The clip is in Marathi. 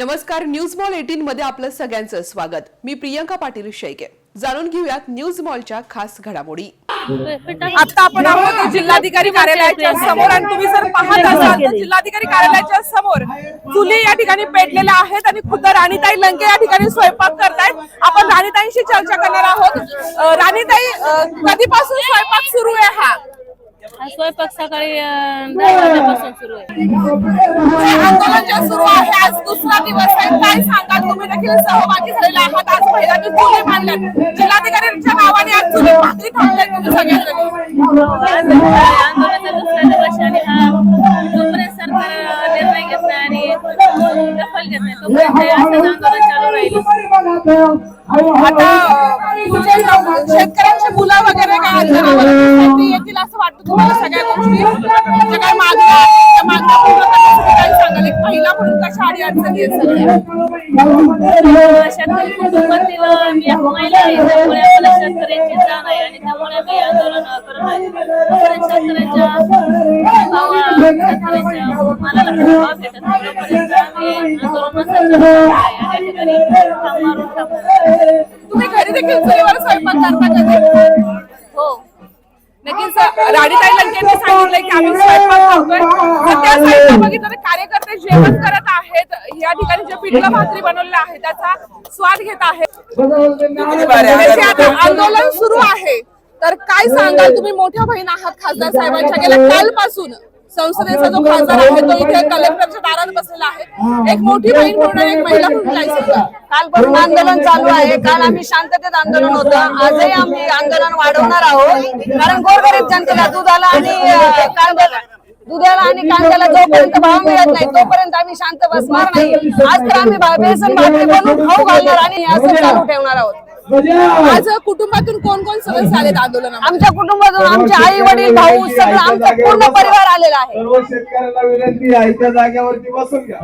नमस्कार न्यूज मॉल एटीन मध्ये आपलं सगळ्यांचं स्वागत. मी प्रियंका पाटील शेळके. जाणून घेऊयात न्यूज मॉलच्या खास घडामोडी. आता आपण आहोत जिल्हाधिकारी कार्यालयाच्या समोर आणि तुम्ही जर पाहत असाल जिल्हाधिकारी कार्यालयाच्या समोर चुली या ठिकाणी पेटलेल्या आहेत आणि खुद्द राणीताई लंके या ठिकाणी स्वयंपाक करतायत. आपण राणीताईंशी चर्चा करणार आहोत. राणीताई कधीपासून स्वयंपाक सुरू आहे हा हा? स्वयंपाक सकाळी दहा वाजल्यापासून सुरू आहे. आंदोलन जे सुरू आहे आज दुसरा दिवस आहे. काय सांगाल? तुम्ही देखील सहभागी झालेले आहात. आज महिलांनी चुली मांडल्यात. जिल्हाधिकाऱ्यांच्या नावाने आज चुली भाकरी थांबल्यात तुम्ही सगळ्यांनी आंदोलनाचा दुसरा दिवस आणि हा जोपर्यंत सरकार अं, निर्णय घेत नाही आणि दखल घेत नाही. तोपर्यंत हे असंच आंदोलन चालू राहील. आता शेतकऱ्यांची मुलं वगैरे काय आंदोलनासाठी येतील असं वाटतं तुम्हाला सगळ्या गोष्टी? ज्या काय मागण्या त्या मागण्या पूर्ण करण्यासाठी काय सांगाल एक महिला म्हणून कशा अडी अडचणी आहेत सगळ्या? शेतकरी कुटुंबातील अं, मी एक महिला आहे त्यामुळे आम्हाला शेतकऱ्यांची जाण आहे आणि त्यामुळे आंदोलन करत आहे. तोपर्यंत शेतकऱ्यांच्या भावा शेतकऱ्यांच्या मालाला भाव भेटत नाही. तोपर्यंत आम्ही आंदोलन असंच चालू आहे आणि या ठिकाणी ठाम मारून टाकू तुम्ही घरी देखील चुलीवर स्वयंपाक करता कधी? नक्कीच राणीताई लंकेंनी सांगितलंय की आम्ही स्वयंपाक करतोय. सध्या साईडला बघितलं तर कार्यकर्ते जेवण करत आहेत. या ठिकाणी जे पिठलं भाकरी बनवलेलं आहे त्याचा स्वाद घेत आहेत. आंदोलन सुरू आहे तर काय सांगाल? तुम्ही मोठ्या बहीण आहात खासदार साहेबांच्या गेल्या कालपासून. संसदेचा जो खासदार आहे तो इथे कलेक्टरच्या दारात बसलेला आहे. एक मोठी बहीण म्हणून एक महिला म्हणून सांगाल कालपासून आंदोलन चालू आहे. काल आम्ही शांततेत आंदोलन होतं. आजही आम्ही आंदोलन वाढवणार आहोत. कारण गोरगरीब जनतेला दुधाला आणि कांद्याला दुधाला आणि कांद्याला जोपर्यंत भाव मिळत नाही तोपर्यंत आम्ही शांत बसणार नाही. आज तर आम्ही बेसन भाकरी बनवून खाऊ घालणार आणि असं चालू ठेवणार आहोत. आज कुटुंबातून कोण कोण सदस्य आलेत आंदोलनामध्ये? आमच्या कुटुंबातून आमचे आई वडील भाऊ सगळं आमचा पूर्ण परिवार आलेला आहे. सर्व शेतकऱ्यांना विनंती आहे त्या जागेवरती बसून घ्या.